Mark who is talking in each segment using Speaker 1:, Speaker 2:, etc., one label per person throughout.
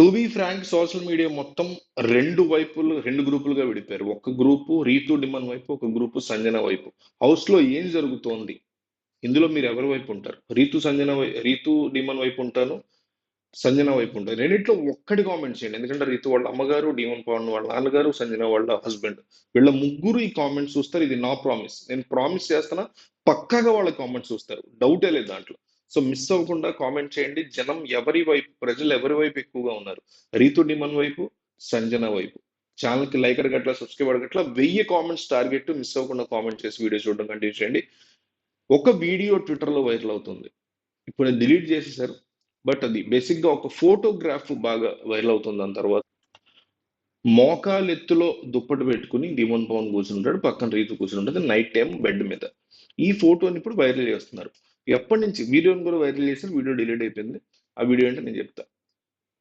Speaker 1: To be frank social media మొత్తం రెండు వైపులు రెండు గ్రూపులుగా విడిపోయారు ఒక గ్రూపు రీతు డిమన్ వైపు ఒక గ్రూపు సంజన వైపు. హౌస్లో ఏం జరుగుతోంది? ఇందులో మీరు ఎవరి వైపు ఉంటారు? రీతు సంజన రీతు డిమన్ వైపు ఉంటాను సంజన వైపు ఉంటాను. రెండింటిలో ఒక్కటి కామెంట్ చేయండి. ఎందుకంటే రీతు వాళ్ళ అమ్మగారు డిమన్ పవన్ వాళ్ళ నాన్నగారు సంజన వాళ్ళ హస్బెండ్ వీళ్ళ ముగ్గురు ఈ కామెంట్స్ చూస్తారు. ఇది నా ప్రామిస్ నేను ప్రామిస్ చేస్తున్నా పక్కాగా వాళ్ళ కామెంట్స్ చూస్తారు. డౌటే లేదు దాంట్లో. సో మిస్ అవ్వకుండా కామెంట్ చేయండి. జనం ఎవరి వైపు ప్రజలు ఎవరి వైపు ఎక్కువగా ఉన్నారు? రీతు డిమన్ వైపు సంజన వైపు. ఛానల్కి లైకర్ లైక్ అడగట్లా సబ్స్క్రైబ్ అడగట్ల వెయ్యి కామెంట్స్ టార్గెట్ మిస్ అవ్వకుండా కామెంట్ చేసి వీడియో చూడడం కంటిన్యూ చేయండి. ఒక వీడియో ట్విట్టర్లో వైరల్ అవుతుంది. ఇప్పుడు డిలీట్ చేసేసారు బట్ అది బేసిక్గా ఒక ఫోటోగ్రాఫ్ బాగా వైరల్ అవుతుంది దాని తర్వాత. మోకాలెత్తులో దుప్పటి పెట్టుకుని డిమోన్ పవన్ కూర్చుంటాడు పక్కన రీతు కూర్చుని ఉంటుంది నైట్ టైం బెడ్ మీద. ఈ ఫోటోని ఇప్పుడు వైరల్ చేస్తున్నారు. ఎప్పటి నుంచి వీడియోని కూడా వైరల్ చేశారు వీడియో డిలీట్ అయిపోయింది. ఆ వీడియో ఏంటో నేను చెప్తా.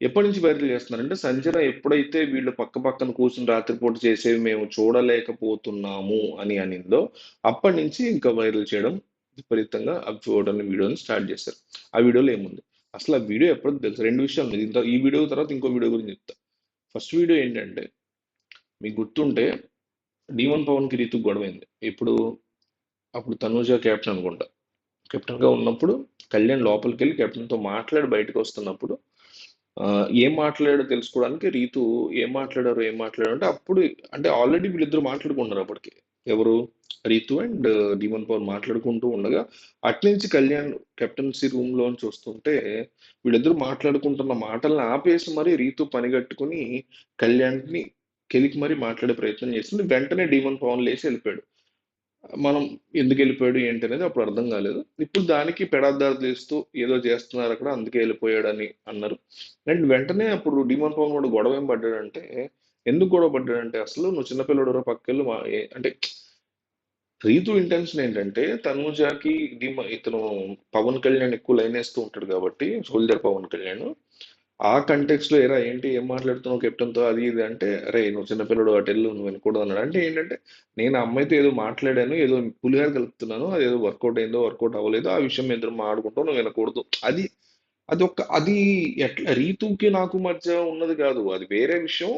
Speaker 1: ఎప్పటి నుంచి వైరల్ చేస్తున్నారంటే సంజన ఎప్పుడైతే వీళ్ళు పక్క పక్కన కూర్చుని రాత్రిపూట చేసేవి మేము చూడలేకపోతున్నాము అని అనిందో అప్పటి నుంచి ఇంకా వైరల్ చేయడం విపరీతంగా ఆ చూడడం వీడియోని స్టార్ట్ చేశారు. ఆ వీడియోలో ఏముంది? అసలు ఆ వీడియో ఎప్పుడో తెలుసు. రెండు విషయాలు ఉన్నాయి. ఇంత ఈ వీడియో తర్వాత ఇంకో వీడియో గురించి చెప్తా. ఫస్ట్ వీడియో ఏంటంటే మీకు గుర్తుంటే డీవన్ పవన్కి గొడవైంది ఇప్పుడు అప్పుడు తనూజ కెప్టెన్ అనుకుంటా. కెప్టెన్గా ఉన్నప్పుడు కళ్యాణ్ లోపలికి వెళ్ళి కెప్టెన్తో మాట్లాడి బయటకు వస్తున్నప్పుడు ఏం మాట్లాడాడో తెలుసుకోవడానికి రీతు ఏం మాట్లాడారు ఏం మాట్లాడారు అంటే అప్పుడు అంటే ఆల్రెడీ వీళ్ళిద్దరు మాట్లాడుకున్నారు అప్పటికి. ఎవరు? రీతు అండ్ డీమన్ పవన్ మాట్లాడుకుంటూ ఉండగా అట్నుంచి కళ్యాణ్ కెప్టెన్సీ రూమ్ లోంచి వస్తుంటే వీళ్ళిద్దరు మాట్లాడుకుంటున్న మాటలను ఆపేసి మరీ రీతు పనిగట్టుకుని కళ్యాణ్ని కెలికి మరీ మాట్లాడే ప్రయత్నం చేస్తుంది. వెంటనే డీమన్ పవన్ లేచి వెళ్ళిపోయాడు. మనం ఎందుకు వెళ్ళిపోయాడు ఏంటి అనేది అప్పుడు అర్థం కాలేదు. ఇప్పుడు దానికి పెడార్థాలు తీస్తూ ఏదో చేస్తున్నారు అక్కడ అందుకే వెళ్ళిపోయాడని అన్నారు. అండ్ వెంటనే అప్పుడు డిమాన్ పవన్ కూడా గొడవ ఏం పడ్డాడంటే ఎందుకు గొడవ పడ్డాడంటే అసలు నువ్వు చిన్నపిల్లడు పక్కెళ్ళు మా అంటే రీతు ఇంటెన్షన్ ఏంటంటే తనుజాకి డిమా ఇతను పవన్ కళ్యాణ్ ఎక్కువ లైన్ వేస్తూ ఉంటాడు కాబట్టి సోల్జర్ పవన్ కళ్యాణ్. ఆ కంటెక్స్లో ఎరా ఏంటి ఏం మాట్లాడుతున్నావు కెప్టెన్తో అది ఇది అంటే అరే నువ్వు చిన్నపిల్లడు అటు వెళ్ళు నువ్వు వినకూడదు అన్నాడు. అంటే ఏంటంటే నేను అమ్మాయితో ఏదో మాట్లాడాను ఏదో పులిహార కలుపుతున్నాను అది ఏదో వర్కౌట్ అయిందో వర్కౌట్ అవ్వలేదో ఆ విషయం ఇద్దరు మాట్లాడుకుంటావు నువ్వు వినకూడదు. అది అది ఒక అది ఎట్లా రీతుకి నాకు మధ్య ఉన్నది కాదు. అది వేరే విషయం.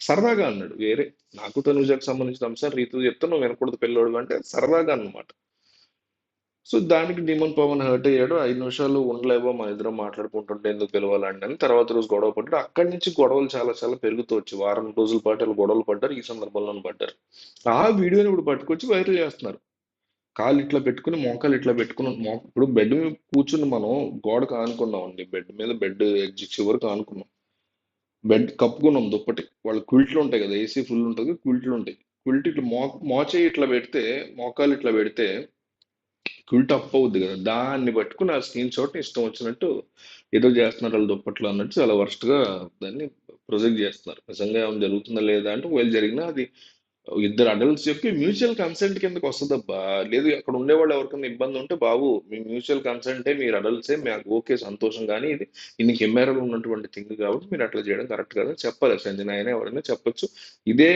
Speaker 1: సరదాగా అన్నాడు. వేరే నాకు తనుజాకి సంబంధించిన అంశాలు రీతు చెప్తే నువ్వు వినకూడదు పిల్లోడు అంటే సరదాగా అన్నమాట. సో దానికి డిమన్ పవన్ హర్ట్ అయ్యాడు. ఐదు నిమిషాలు ఉండలేవో మన ఇద్దరం మాట్లాడుకుంటుంటే ఎందుకు పిలవాలండి అని తర్వాత రోజు గొడవ పడ్డాడు. అక్కడి నుంచి గొడవలు చాలా చాలా పెరుగుతూ వచ్చి వారం రోజుల పాటు వాళ్ళు గొడవలు పడ్డారు ఈ సందర్భంలో పడ్డారు. ఆ వీడియోని ఇప్పుడు పట్టుకొచ్చి వైరల్ చేస్తున్నారు. కాలు ఇట్లా పెట్టుకుని మోకాలు ఇట్లా పెట్టుకుని మో ఇప్పుడు బెడ్ మీద కూర్చుని మనం గోడకు ఆనుకున్నాం అండి బెడ్ మీద బెడ్ ఎడ్జ్ చివరికి ఆనుకున్నాం. బెడ్ కప్పుకున్నాం దుప్పటి. వాళ్ళ క్విల్ట్లు ఉంటాయి కదా ఏసీ ఫుల్ ఉంటుంది క్విల్ట్లు ఉంటాయి. క్విల్ట్ ఇట్లా మో మోచేయి ఇట్లా పెడితే మోకాలు ఇట్లా పెడితే క్విల్ట్ అప్ అవుద్ది కదా. దాన్ని పట్టుకుని ఆ స్క్రీన్ షాట్ ఇష్టం వచ్చినట్టు ఏదో చేస్తున్నారు వాళ్ళు దుప్పట్లు అన్నట్టు చాలా వరస్ట్గా దాన్ని ప్రొజెక్ట్ చేస్తున్నారు. నిజంగా ఏమైనా జరుగుతుందా లేదా అంటే ఒకవేళ జరిగినా అది ఇద్దరు అడల్ట్స్ యొక్క మ్యూచువల్ కన్సెంట్ కిందకి వస్తుందబ్బా. లేదు అక్కడ ఉండేవాళ్ళు ఎవరికైనా ఇబ్బంది ఉంటే బాబు మీ మ్యూచువల్ కన్సెంటే మీరు అడల్ట్సే మాకు ఓకే సంతోషం కానీ ఇది ఇన్ని కెమెరాలు ఉన్నటువంటి థింగ్ కాబట్టి మీరు అట్లా చేయడం కరెక్ట్ కాదని చెప్పాలి. సంజన అయినా ఎవరైనా చెప్పొచ్చు. ఇదే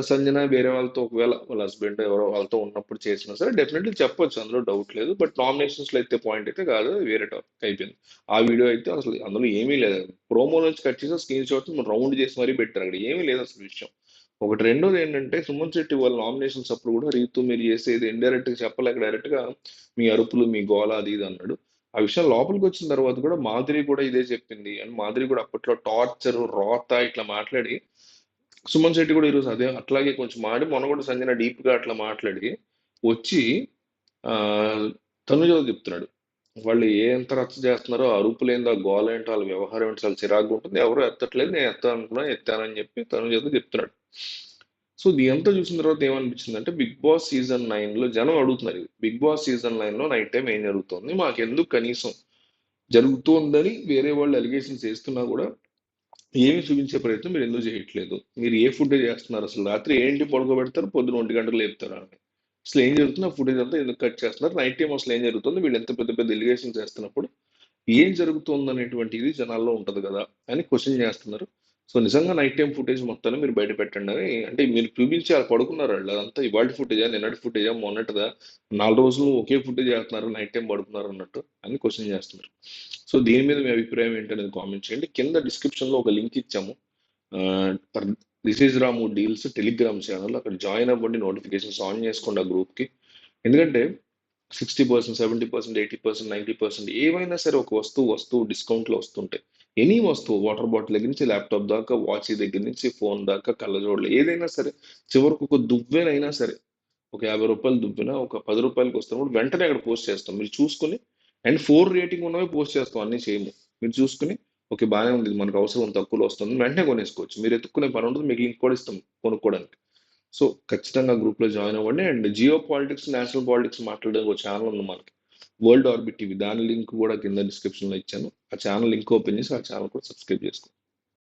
Speaker 1: సంజన వేరే వాళ్ళతో ఒకవేళ వాళ్ళ హస్బెండ్ ఎవరో వాళ్ళతో ఉన్నప్పుడు చేసినా సరే డెఫినెట్లీ చెప్పొచ్చు అందులో డౌట్ లేదు. బట్ నామినేషన్స్లో అయితే పాయింట్ అయితే కాదు వేరే టాపిక్ అయిపోయింది. ఆ వీడియో అయితే అసలు అందులో ఏమీ లేదు. ప్రోమో నుంచి కట్ చేసి స్క్రీన్ షాట్ రౌండ్ చేసి మరీ పెట్టారు అక్కడ. ఏమీ లేదు అసలు విషయం. ఒకటి రెండోది ఏంటంటే సుమన్ శెట్టి వాళ్ళ నామినేషన్స్ అప్పుడు కూడా రీతు మీరు చేసేది ఇండైరెక్ట్గా చెప్పలేక డైరెక్ట్గా మీ అరుపులు మీ గోల అది ఇది అన్నాడు. ఆ విషయం లోపలికి వచ్చిన తర్వాత కూడా మాధురి కూడా ఇదే చెప్పింది. అండ్ మాధురి కూడా అప్పట్లో టార్చర్ రోత ఇట్లా మాట్లాడి సుమన్ శెట్టి కూడా ఈరోజు అదే అట్లాగే కొంచెం ఆడి మొన్న కూడా సంజన డీప్గా అట్లా మాట్లాడి వచ్చి తనుజ చెప్తున్నాడు. వాళ్ళు ఏంత ఎంత రచ్చ చేస్తున్నారో అరుపు అరుపులు ఆ గోల ఏంటో వాళ్ళ వ్యవహారం ఏంటో చాలా చిరాకు ఉంటుంది. ఎవరు ఎత్తట్లేదు నేను ఎత్తాను అనుకున్నా ఎత్తానని చెప్పి తనుజ చెప్తున్నాడు. సో ఇదంతా చూసిన తర్వాత ఏమనిపించింది అంటే బిగ్ బాస్ సీజన్ నైన్లో జనం అడుగుతున్నారు బిగ్ బాస్ సీజన్ నైన్లో నైట్ టైం ఏం జరుగుతుంది? మాకు ఎందుకు కనీసం జరుగుతోందని వేరే వాళ్ళు అలిగేషన్స్ చేస్తున్నా కూడా ఏమి చూపించే ప్రయత్నం మీరు ఎందుకు చేయట్లేదు? మీరు ఏ ఫుడ్ చేస్తున్నారు? అసలు రాత్రి ఏంటి పడుకోబెడతారు? పొద్దున ఒంటి గంటలు లేపుతారు అని. అసలు ఏం జరుగుతుంది? ఆ ఫుటేజ్ అంతా ఎందుకు కట్ చేస్తున్నారు? నైట్ టైం అసలు ఏం జరుగుతుంది? వీళ్ళు ఎంత పెద్ద పెద్ద ఎలిగేషన్ చేస్తున్నప్పుడు ఏం జరుగుతుంది అనేటువంటి ఇది జనాల్లో ఉంటుంది కదా అని క్వశ్చన్ చేస్తున్నారు. సో నిజంగా నైట్ టైం ఫుటేజ్ మొత్తాన్ని మీరు బయట పెట్టండి. అని అంటే మీరు చూపించి అలా పడుకున్నారు వాళ్ళు. అదంతా ఇవాళ ఫుటేజా నిన్నటి ఫుటేజా మొన్నటిదా? నాలుగు రోజులు ఒకే ఫుటేజ్ చేస్తున్నారు నైట్ టైం పడుకున్నారు అన్నట్టు అని క్వశ్చన్ చేస్తున్నారు. సో దీని మీద మీ అభిప్రాయం ఏంటనేది కామెంట్ చేయండి. కింద డిస్క్రిప్షన్లో లో ఒక లింక్ ఇచ్చాము. This is Ramu deals Telegram channel. అక్కడ జాయిన్ అవ్వండి నోటిఫికేషన్స్ ఆన్ చేసుకోండి ఆ గ్రూప్కి. కి ఎందుకంటే sixty percent seventy percent eighty percent ninety percent ఏవైనా సరే ఒక వస్తువు వస్తువు డిస్కౌంట్లో వస్తుంటాయి ఎనీ వస్తువు వాటర్ బాటిల్ దగ్గర నుంచి ల్యాప్టాప్ దాకా వాచ్ దగ్గర నుంచి ఫోన్ దాకా కళ్ళజోడలు ఏదైనా సరే చివరికి ఒక దువ్వెనైనా సరే ఒక యాభై రూపాయలు దువ్వెన ఒక పది రూపాయలకి వస్తున్నప్పుడు వెంటనే అక్కడ పోస్ట్ చేస్తాం. మీరు చూసుకుని అండ్ ఫోర్ రేటింగ్ ఉన్నవి పోస్ట్ చేస్తాం అన్నీ చేయము. మీరు చూసుకుని ఓకే బాగానే ఉంది మనకు అవసరం తక్కువలో వస్తుంది వెంటనే కొనేసుకోవచ్చు. మీరు ఎత్తుక్కునే పని ఉంటుంది మీకు లింక్ కూడా ఇస్తాం కొనుక్కోవడానికి. సో ఖచ్చితంగా గ్రూప్లో జాయిన్ అవ్వండి and geo politics national politics మాట్లాడడానికి ఒక ఛానల్ ఉంది మనకి. వరల్డ్ ఆర్బిట్ టీవీ దాని లింక్ కూడా కింద డిస్క్రిప్షన్లో ఇచ్చాను. ఆ ఛానల్ లింక్ ఓపెన్ చేసి ఆ ఛానల్ కూడా సబ్స్క్రైబ్ చేసుకోండి.